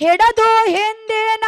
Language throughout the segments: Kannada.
ಹಿಡದು ಹಿಂದಿನ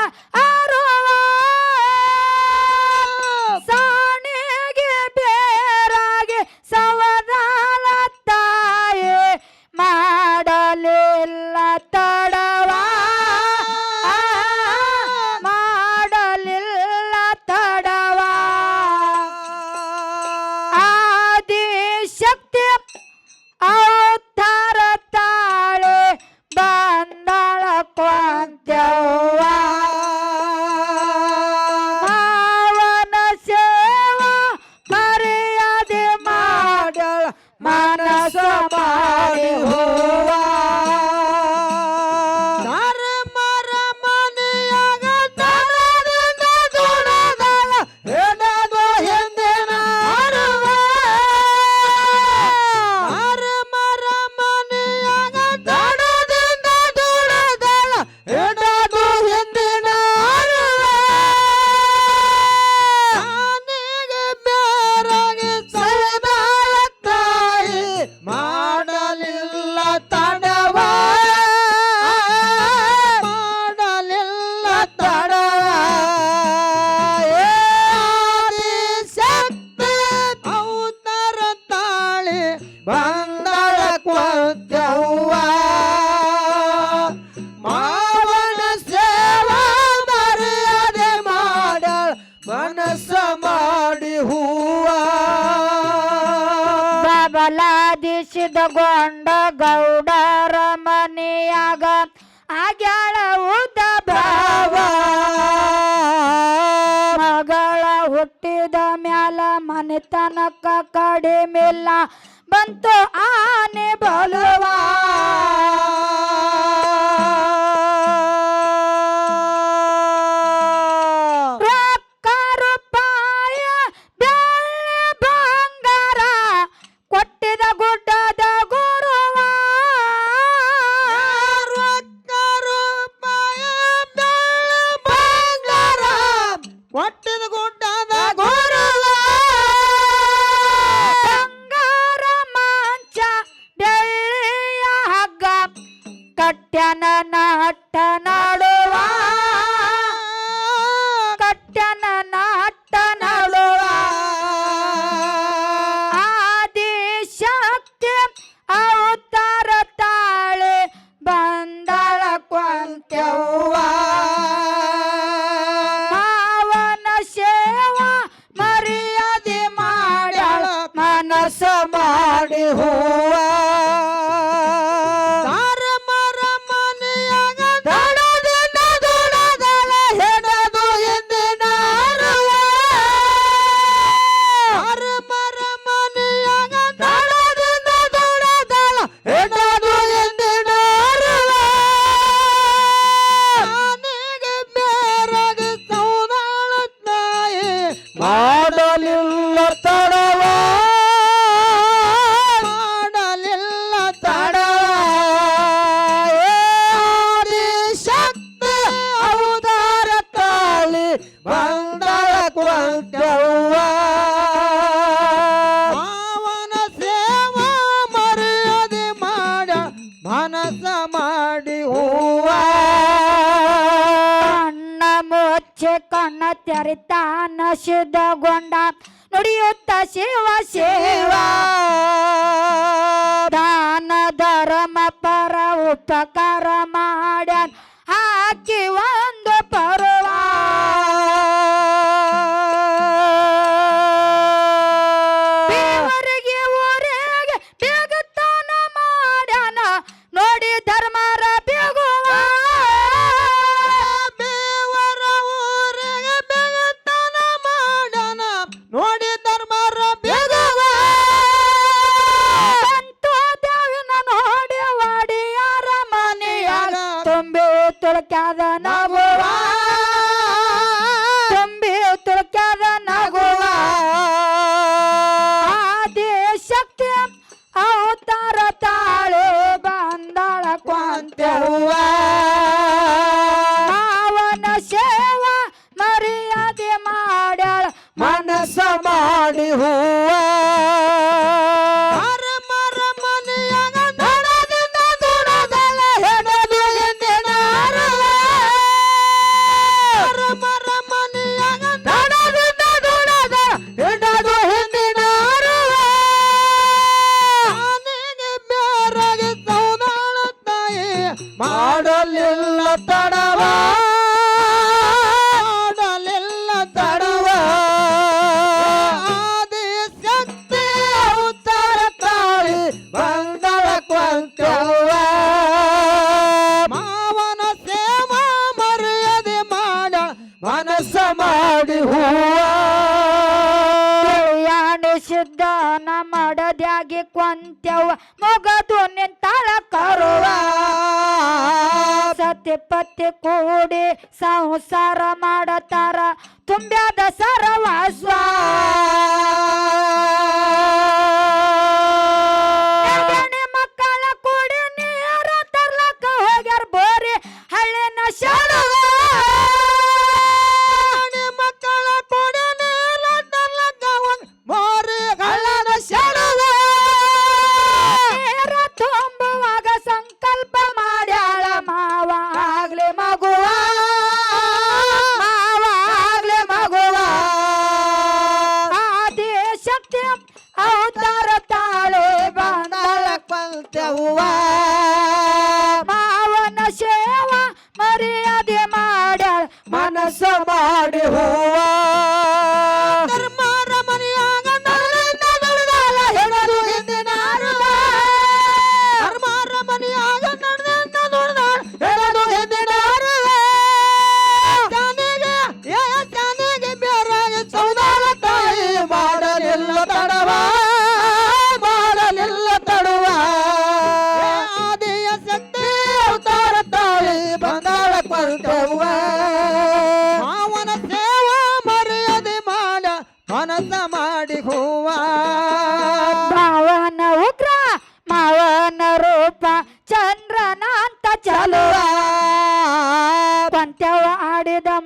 ಸನಸ ಮಾಡಿ ಹೂವ. ಬಬಲಾದಿಸಿದಗೊಂಡ ಗೌಡರ ಮನೆಯಾಗ ಆಗ್ಯಾಳ ಉದ್ದ ಭಾವ. ಮಗಳ ಹುಟ್ಟಿದ ಮ್ಯಾಲ ಮನೆತನಕ ಕಡಿಮಿಲ್ಲ ಬಂತು ಆನೆ ಬಲುವಾ. हुआ ತೆರಿತ ನಶಿದಗೊಂಡ ನುಡಿಯುತ್ತ ಶಿವ ಶಿವ ದಾನ ಧರ್ಮ ಪರ ಉಪಕಾರ ಮಾಡ್ಯಾನ್. ಹಾಕಿವ ಮಾಡಲಿಲ್ಲ ತಡವ? ಮಾಡಲಿಲ್ಲ ತಡವ? ಆದಿ ಶಕ್ತಿ ಉತ್ತರ ತಾಳಿ ಬಂದಳ ಕೊಂಕವ ಮಾವನ ಸೇವ ಮರೆಯದೆ ಮಾಡ ಮನಸ್ಸ ಮಾಡಿ ಹೂವಾಣಿ ಸಿದ್ಧನ ಮಾಡದ್ಯಾಗಿ ಕೊಂತ್ಯವ ಮೊಗದು ನಿಂತಳ ಕರುವ. ಪತ್ತೆ ಕೂಡಿ ಸಂಸಾರ ಮಾಡತಾರ. ತುಂಬ್ಯಾದ ಸರವಾಸ್ವಾ até o ar.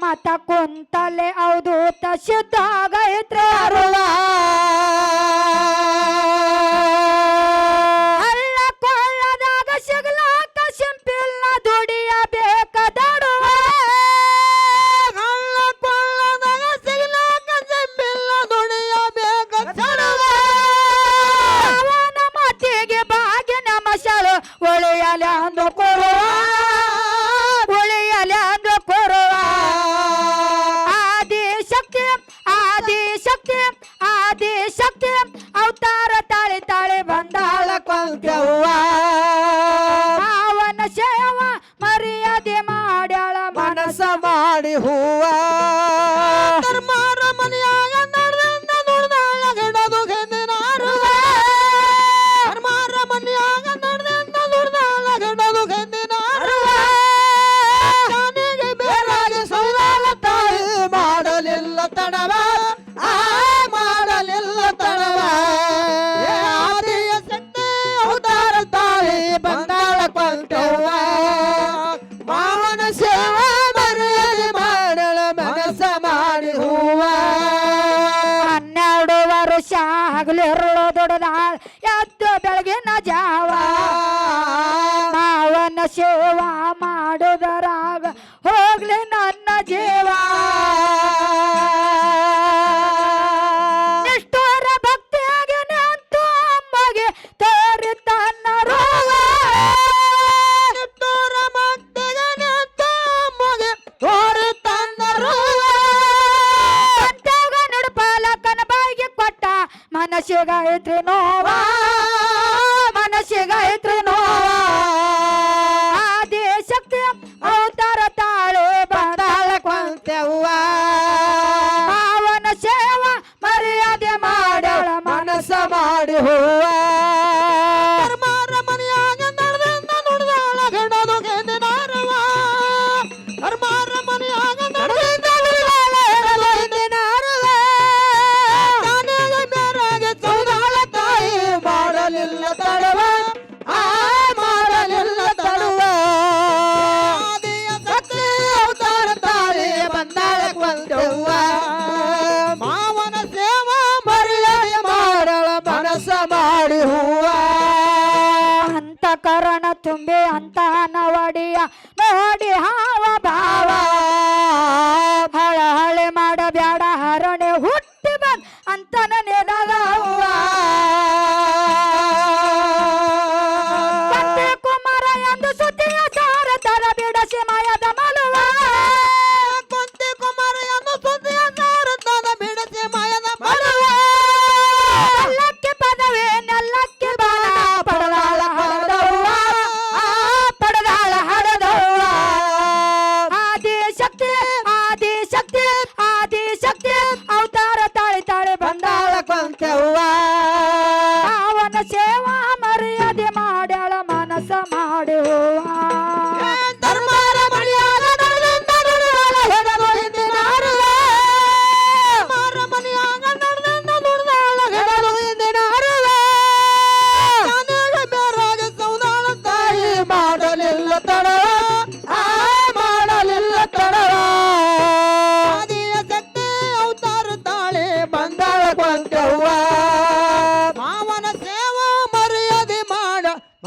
माता कोणता हुआ हो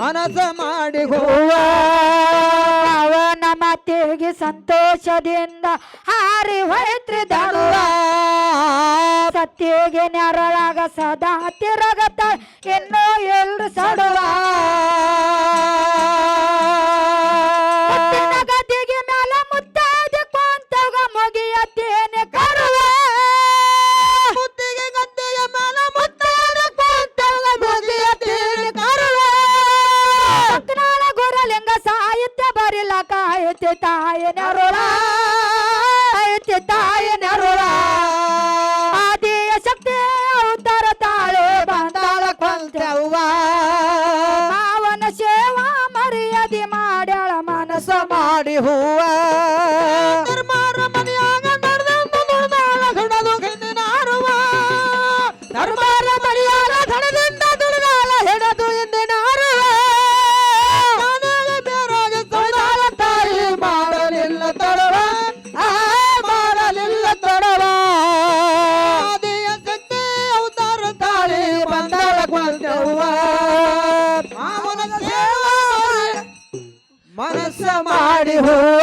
ಮನಸ ಮಾಡಿ ಅವನ ಮಾತಿಗೆ ಸಂತೋಷದಿಂದ ಹಾರಿ ಹೊಯತ್ರಿ ದಳುವ ಸತ್ಯಗೆ ನೆರಳಾಗ ಸದಾ ತಿರಗತ ಇನ್ನೂ ಎಲ್ರು ಸಡುವ. पार हुआ। ಮಾಡಿ ಹೂವ